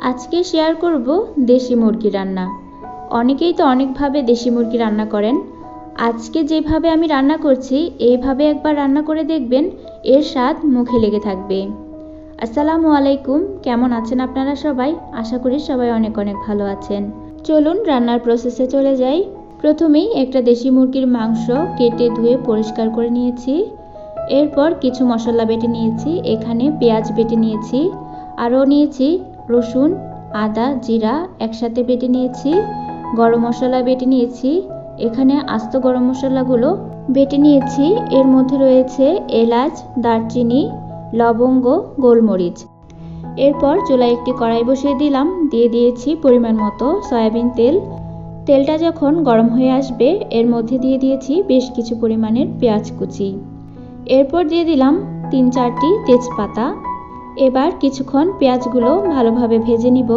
আজকে শেয়ার করব দেশি মুরগি রান্না। অনেকেই তো অনেকভাবে দেশি মুরগি রান্না করেন। আজকে যেভাবে আমি রান্না করছি, এইভাবে একবার রান্না করে দেখবেন, এর স্বাদ মুখে লেগে থাকবে। আসসালামু আলাইকুম, কেমন আছেন আপনারা সবাই? আশা করি সবাই অনেক অনেক ভালো আছেন। চলুন রান্নার প্রসেসে চলে যাই। প্রথমেই একটা দেশি মুরগির মাংস কেটে ধুয়ে পরিষ্কার করে নিয়েছি। এরপর কিছু মশলা বেটে নিয়েছি, এখানে পেঁয়াজ বেটে নিয়েছি, আরও নিয়েছি রসুন, আদা, জিরা একসাথে বেটে নিয়েছি, গরম মশলা বেটে নিয়েছি। এখানে আস্ত গরম মশলাগুলো বেটে নিয়েছি। এর মধ্যে রয়েছে এলাচ, দারচিনি, লবঙ্গ, গোলমরিচ। এরপর চুলায় একটি কড়াই বসিয়ে দিলাম। দিয়ে দিয়েছি পরিমাণ মতো সয়াবিন তেল। তেলটা যখন গরম হয়ে আসবে, এর মধ্যে দিয়ে দিয়েছি বেশ কিছু পরিমাণের পেঁয়াজ কুচি। এরপর দিয়ে দিলাম তিন চারটি তেজপাতা। এবার কিছুক্ষণ পেঁয়াজগুলো ভালোভাবে ভেজে নিব।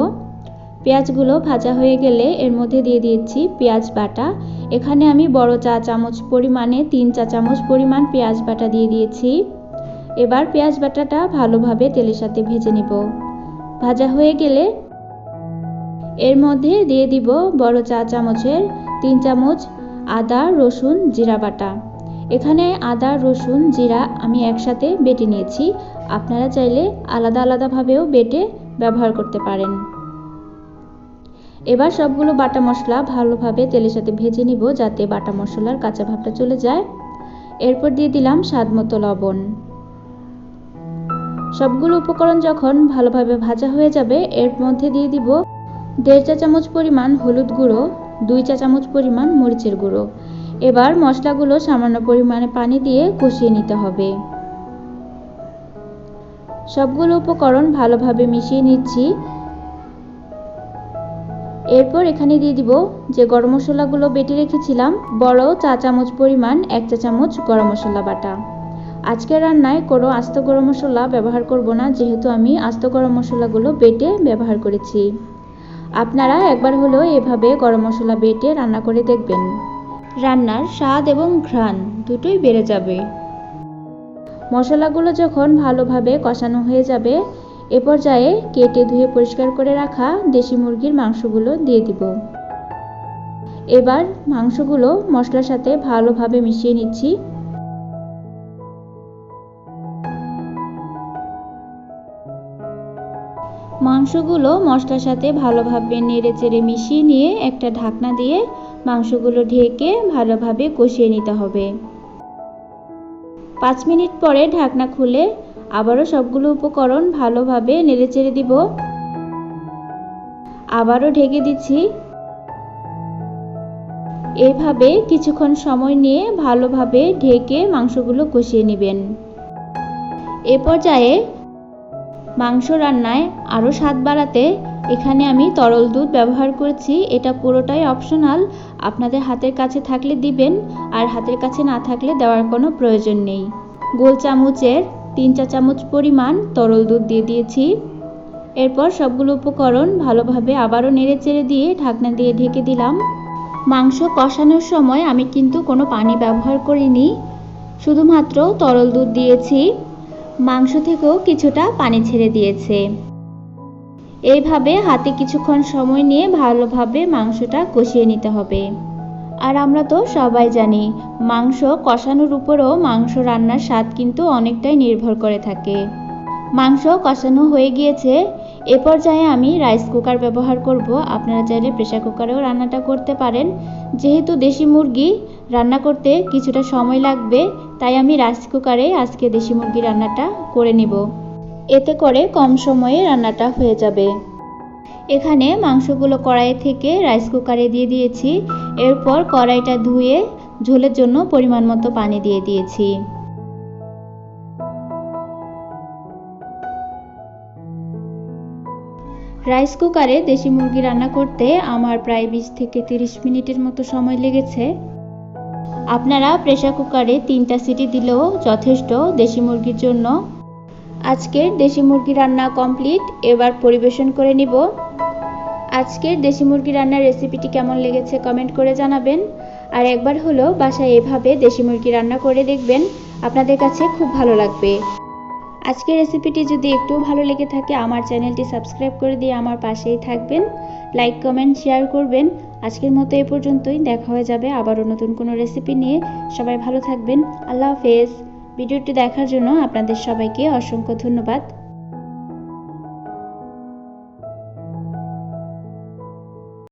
পেঁয়াজগুলো ভাজা হয়ে গেলে এর মধ্যে দিয়ে দিয়েছি পেঁয়াজ বাটা। এখানে আমি বড় চা চামচ পরিমাণে তিন চা চামচ পরিমাণ পেঁয়াজ বাটা দিয়ে দিয়েছি। এবার পেঁয়াজ বাটাটা ভালোভাবে তেলের সাথে ভেজে নিব। ভাজা হয়ে গেলে এর মধ্যে দিয়ে দিব বড় চা চামচের তিন চামচ আদা, রসুন, জিরা বাটা। এখানে আদা, রসুন, জিরা আমি একসাথে বেটে নিয়েছি। আপনারা চাইলে আলাদা আলাদাভাবেও বেটে ব্যবহার করতে পারেন। এবার সবগুলো বাটা মশলা ভালোভাবে তেলের সাথে ভেজে নিব যাতে বাটা মশলার কাঁচা ভাবটা চলে যায়। এরপর দিয়ে দিলাম স্বাদ মতো লবণ। সবগুলো উপকরণ যখন ভালোভাবে ভাজা হয়ে যাবে, এর মধ্যে দিয়ে দিব দেড় চা চামচ পরিমাণ হলুদ গুঁড়ো, দুই চা চামচ পরিমাণ মরিচের গুঁড়ো। এবার মশলাগুলো সামান্য পরিমাণে পানি দিয়ে কষিয়ে নিতে হবে। সবগুলো উপকরণ ভালোভাবে মিশিয়ে নিচ্ছি। এরপর এখানে দিয়ে দিব যে গরম মশলাগুলো বেটে রেখেছিলাম, বড় চা চামচ পরিমাণ এক চা চামচ গরম মশলা বাটা। আজকের রান্নায় কোনো আস্ত গরম মশলা ব্যবহার করব না, যেহেতু আমি আস্ত গরম মশলাগুলো বেটে ব্যবহার করেছি। আপনারা একবার হলেও এভাবে গরম মশলা বেটে রান্না করে দেখবেন। রান্নার স্বাদ এবং ঘ্রাণ দুটোই বেড়ে যাবে। মশলাগুলো যখন ভালোভাবে কষানো হয়ে যাবে, এ পর্যায়ে কেটে ধুয়ে পরিষ্কার করে রাখা দেশি মুরগির মাংসগুলো দিয়ে দিব। এবার মাংসগুলো মশলার সাথে ভালোভাবে মিশিয়ে নিচ্ছি। মাংসগুলো মশলার সাথে ভালোভাবে নেড়ে চেড়ে মিশিয়ে নিয়ে একটা ঢাকনা দিয়ে মাংসগুলো ঢেকে ভালোভাবে কষিয়ে নিতে হবে। পাঁচ মিনিট পরে ঢাকনা খুলে আবারও সবগুলো উপকরণ ভালোভাবে নেড়ে চেড়ে দিব। আবারও ঢেকে দিচ্ছি। এভাবে কিছুক্ষণ সময় নিয়ে ভালোভাবে ঢেকে মাংসগুলো কষিয়ে নেবেন। এ পর্যায়ে মাংস রান্নায় আরও স্বাদ বাড়াতে এখানে আমি তরল দুধ ব্যবহার করেছি। এটা পুরোটাই অপশনাল আপনাদের হাতের কাছে থাকলে দিবেন, আর হাতের কাছে না থাকলে দেওয়ার কোনো প্রয়োজন নেই। গোল চামচের তিন চা চামচ পরিমাণ তরল দুধ দিয়ে দিয়েছি। এরপর সবগুলো উপকরণ ভালোভাবে আবারও নেড়ে চেড়ে দিয়ে ঢাকনা দিয়ে ঢেকে দিলাম। মাংস কষানোর সময় আমি কিন্তু কোনো পানি ব্যবহার করিনি। শুধুমাত্র তরল দুধ দিয়েছি। মাংস থেকেও কিছুটা পানি ছেড়ে দিয়েছে। এইভাবে হাতে কিছুক্ষণ সময় নিয়ে ভালোভাবে মাংসটা কষিয়ে নিতে হবে। আর আমরা তো সবাই জানি, মাংস কষানোর উপরও মাংস রান্নার স্বাদ কিন্তু অনেকটাই নির্ভর করে থাকে। মাংস কষানো হয়ে গিয়েছে, এ পর্যায়ে আমি রাইস কুকার ব্যবহার করব। আপনারা চাইলে প্রেশার কুকারেও রান্নাটা করতে পারেন। যেহেতু দেশি মুরগি, রান্না করতে কিছুটা সময় লাগবে, তাই আমি রাইস কুকারে আজকে দেশি মুরগি রান্নাটা করে নিব। এতে করে কম সময়ে রান্নাটা হয়ে যাবে। এখানে মাংসগুলো কড়াই থেকে রাইস কুকারে দিয়ে দিয়েছি। এরপর কড়াইটা ধুয়ে ঝোলের জন্য পরিমাণ মতো পানি দিয়ে দিয়েছি। রাইস কুকারে দেশি মুরগি রান্না করতে আমার প্রায় বিশ থেকে তিরিশ মিনিটের মতো সময় লেগেছে। আপনারা প্রেশার কুকারে তিনটা সিটি দিলেও যথেষ্ট দেশি মুরগির জন্য আজকের দেশি মুরগি রান্না কমপ্লিট, এবার পরিবেশন করে নিব। আজকের দেশি মুরগি রান্নার রেসিপিটি কেমন লেগেছে কমেন্ট করে জানাবেন। আর একবার হলো বাসায় এভাবে দেশি মুরগি রান্না করে দেখবেন, আপনাদের কাছে খুব ভালো লাগবে। আজকের রেসিপিটি যদি একটুও ভালো লেগে থাকে, আমার চ্যানেলটি সাবস্ক্রাইব করে দিয়ে আমার পাশেই থাকবেন। লাইক, কমেন্ট, শেয়ার করবেন। আজকের মতো এ পর্যন্তই, দেখা হয়ে যাবে আবারও নতুন কোনো রেসিপি নিয়ে। সবাই ভালো থাকবেন। আল্লাহ হাফেজ। ভিডিওটি দেখার জন্য আপনাদের সবাইকে অসংখ্য ধন্যবাদ।